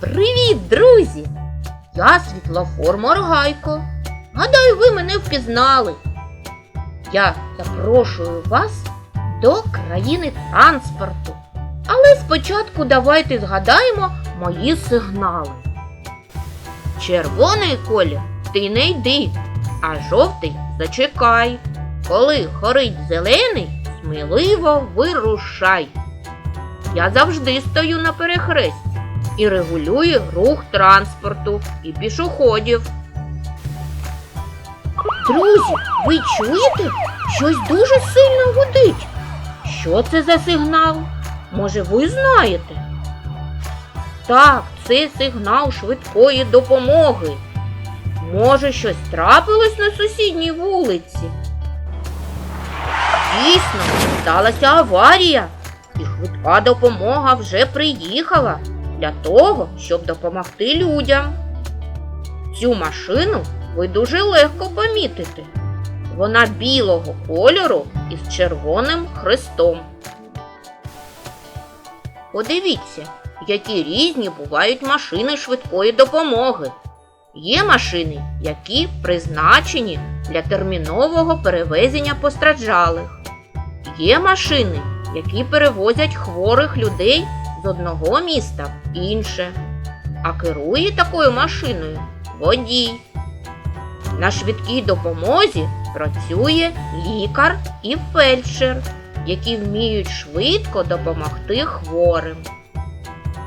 Привіт, друзі! Я світлофор Моргайко. Гадаю, ви мене впізнали. Я запрошую вас до країни транспорту. Але спочатку давайте згадаємо мої сигнали. Червоний колір ти не йди, а жовтий зачекай. Коли горить зелений, сміливо вирушай. Я завжди стою на перехресті і регулює рух транспорту і пішоходів. Друзі, ви чуєте? Щось дуже сильно гудить. Що це за сигнал? Може, ви знаєте? Так, це сигнал швидкої допомоги. Може, щось трапилось на сусідній вулиці? Дійсно, сталася аварія, і швидка допомога вже приїхала для того, щоб допомогти людям. Цю машину ви дуже легко помітите. Вона білого кольору із червоним хрестом. Подивіться, які різні бувають машини швидкої допомоги. Є машини, які призначені для термінового перевезення постраждалих. Є машини, які перевозять хворих людей з одного міста в інше. А керує такою машиною водій. На швидкій допомозі працює лікар і фельдшер, які вміють швидко допомогти хворим.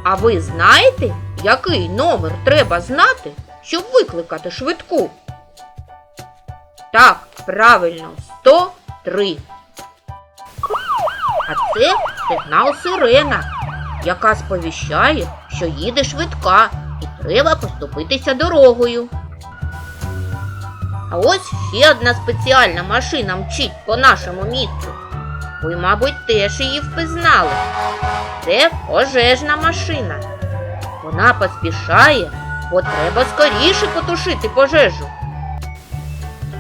А ви знаєте, який номер треба знати, щоб викликати швидку? Так, правильно, 103. А це сигнал сирена, яка сповіщає, що їде швидка і треба поступитися дорогою. А ось ще одна спеціальна машина мчить по нашому місту. Ви, мабуть, теж її впізнали. Це пожежна машина. Вона поспішає, бо треба скоріше потушити пожежу.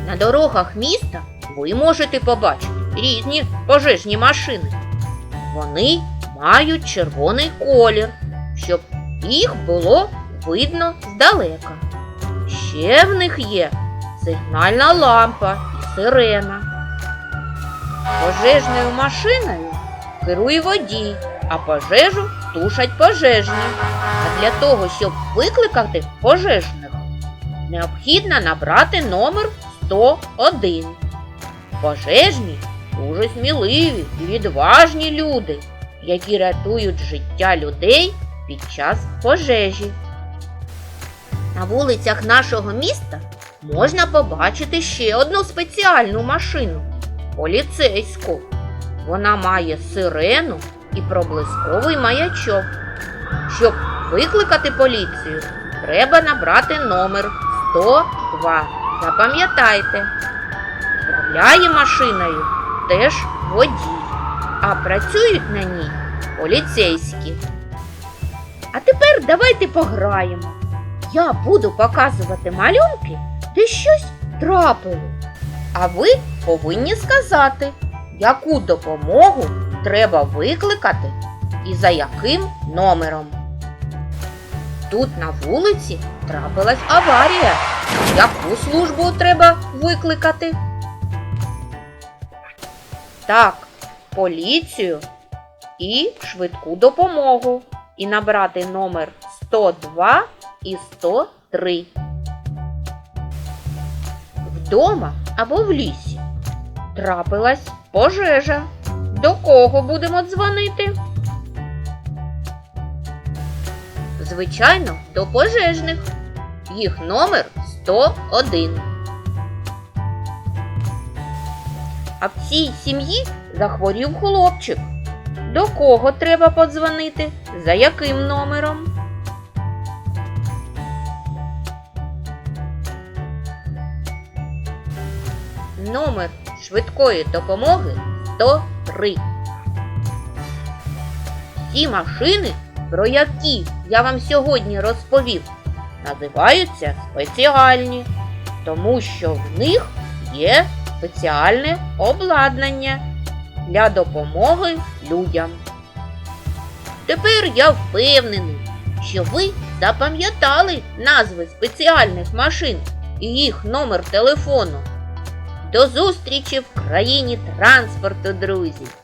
На дорогах міста ви можете побачити різні пожежні машини. Вони мають червоний колір, щоб їх було видно здалека. Ще в них є сигнальна лампа і сирена. Пожежною машиною керує водій, а пожежу тушать пожежні. А для того, щоб викликати пожежних, необхідно набрати номер 101. Пожежні дуже сміливі і відважні люди, які рятують життя людей під час пожежі. На вулицях нашого міста можна побачити ще одну спеціальну машину поліцейську. Вона має сирену і проблисковий маячок. Щоб викликати поліцію, треба набрати номер 102. Запам'ятайте, управляє машиною теж водій, а працюють на ній поліцейські. А тепер давайте пограємо. Я буду показувати малюнки, де щось трапило. А ви повинні сказати, яку допомогу треба викликати і за яким номером. Тут на вулиці трапилась аварія. Яку службу треба викликати? Так, поліцію і швидку допомогу. І набрати номер 102 і 103. Вдома або в лісі. Трапилась пожежа. До кого будемо дзвонити? Звичайно, до пожежних. Їх номер 101. А в цій сім'ї захворів хлопчик. До кого треба подзвонити? За яким номером? Номер швидкої допомоги 103. Ці машини, про які я вам сьогодні розповів, називаються спеціальні, тому що в них є спеціальне обладнання для допомоги людям. Тепер я впевнений, що ви запам'ятали назви спеціальних машин і їх номер телефону. До зустрічі в країні транспорту, друзі!